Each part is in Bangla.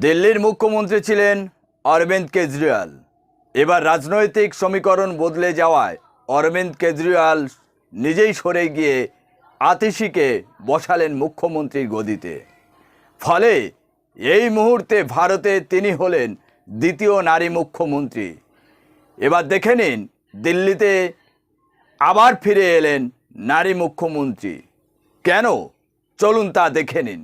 দিল্লির মুখ্যমন্ত্রী ছিলেন অরবিন্দ কেজরিওয়াল। এবার রাজনৈতিক সমীকরণ বদলে যাওয়ায় অরবিন্দ কেজরিওয়াল নিজেই সরে গিয়ে আতিশিকে বসালেন মুখ্যমন্ত্রীর গদিতে। ফলে এই মুহূর্তে ভারতে তিনি হলেন দ্বিতীয় নারী মুখ্যমন্ত্রী। এবার দেখে নিন, দিল্লিতে আবার ফিরে এলেন নারী মুখ্যমন্ত্রী। কেন? চলুন তা দেখে নিন।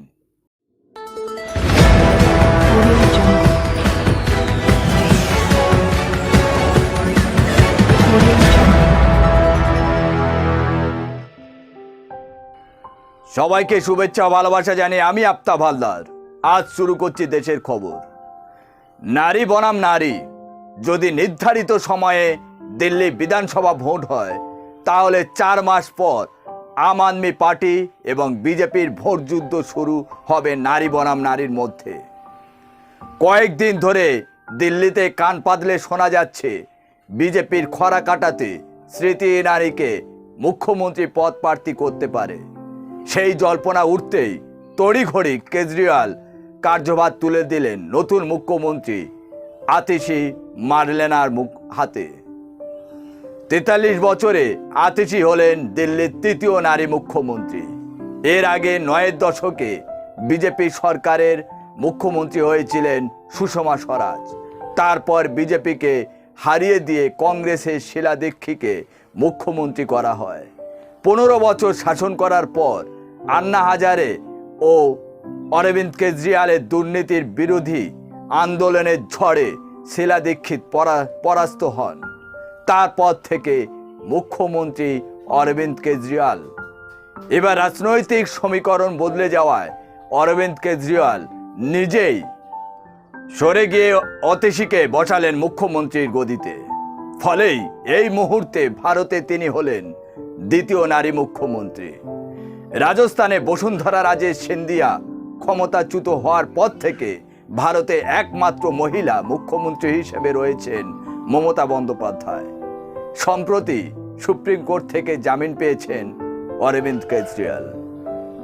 সবাইকে শুভেচ্ছা ভালোবাসা জানিয়ে আমি আফতাব হালদার। আজ শুরু করছি দেশের খবর। নারী বনাম নারী, যদি নির্ধারিত সময়ে দিল্লি বিধানসভা ভোট হয়, তাহলে চার মাস পর আম আদমি পার্টি এবং বিজেপির ভোট যুদ্ধ শুরু হবে নারী বনাম নারীর মধ্যে। কয়েকদিন ধরে দিল্লিতে কান পাতলে শোনা যাচ্ছে, বিজেপির খরা কাটাতে স্মৃতি ইরানিকে মুখ্যমন্ত্রী পদ প্রার্থী করতে পারে। সেই জল্পনা উঠতেই তড়িঘড়ি কেজরিওয়াল কার্যভার তুলে দিলেন নতুন মুখ্যমন্ত্রী আতিশি মার্লেনার মুখ হাতে। তেতাল্লিশ বছরে আতিশি হলেন দিল্লির তৃতীয় নারী মুখ্যমন্ত্রী। এর আগে নয়ের দশকে বিজেপি সরকারের মুখ্যমন্ত্রী হয়েছিলেন সুষমা স্বরাজ। তারপর বিজেপিকে হারিয়ে দিয়ে কংগ্রেসের শিলা দীক্ষিকে মুখ্যমন্ত্রী করা হয়। পনেরো বছর শাসন করার পর আন্না হাজারে ও অরবিন্দ কেজরিওয়ালের দুর্নীতির বিরোধী আন্দোলনের ঝড়ে শিলা দীক্ষিত পরাস্ত হন। তারপর থেকে মুখ্যমন্ত্রী অরবিন্দ কেজরিওয়াল। এবার রাজনৈতিক সমীকরণ বদলে যাওয়ায় অরবিন্দ কেজরিওয়াল নিজেই সরে গিয়ে অতিশীকে বসালেন মুখ্যমন্ত্রীর গদিতে। ফলেই এই মুহূর্তে ভারতে তিনি হলেন দ্বিতীয় নারী মুখ্যমন্ত্রী। রাজস্থানে বসুন্ধরা রাজে সিন্ধিয়া ক্ষমতাচ্যুত হওয়ার পর থেকে ভারতে একমাত্র মহিলা মুখ্যমন্ত্রী হিসেবে রয়েছেন মমতা বন্দ্যোপাধ্যায়। সম্প্রতি সুপ্রিম কোর্ট থেকে জামিন পেয়েছেন অরবিন্দ কেজরিওয়াল।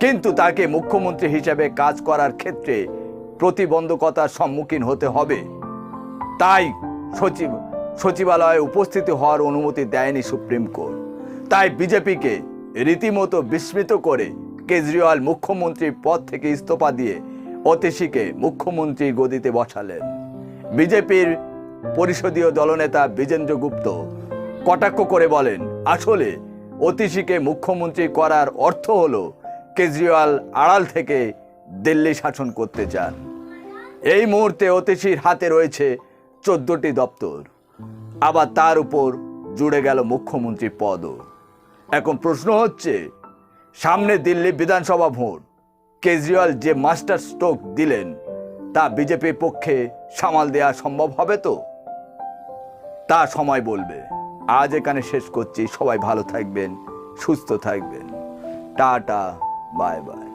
কিন্তু তাকে মুখ্যমন্ত্রী হিসেবে কাজ করার ক্ষেত্রে প্রতিবন্ধকতার সম্মুখীন হতে হবে। তাই সচিব সচিবালয়ে উপস্থিত হওয়ার অনুমতি দেয়নি সুপ্রিম কোর্ট। তাই বিজেপিকে রীতিমতো বিস্মিত করে কেজরিওয়াল মুখ্যমন্ত্রীর পদ থেকে ইস্তফা দিয়ে অতিশীকে মুখ্যমন্ত্রীর গদিতে বসালেন। বিজেপির পরিষদীয় দলনেতা বিজেন্দ্র গুপ্ত কটাক্ষ করে বলেন, আসলে অতিশীকে মুখ্যমন্ত্রী করার অর্থ হল কেজরিওয়াল আড়াল থেকে দিল্লি শাসন করতে চান। এই মুহূর্তে অতিশীর হাতে রয়েছে চোদ্দটি দপ্তর। আবার তার উপর জুড়ে গেল মুখ্যমন্ত্রী পদও। এখন প্রশ্ন হচ্ছে, সামনে দিল্লি বিধানসভা ভোট, কেজরিওয়াল যে মাস্টার স্ট্রোক দিলেন, তা বিজেপির পক্ষে সামাল দেওয়া সম্ভব হবে তো? তা সময় বলবে। আজ এখানে শেষ করছি। সবাই ভালো থাকবেন, সুস্থ থাকবেন। Tata, bye bye.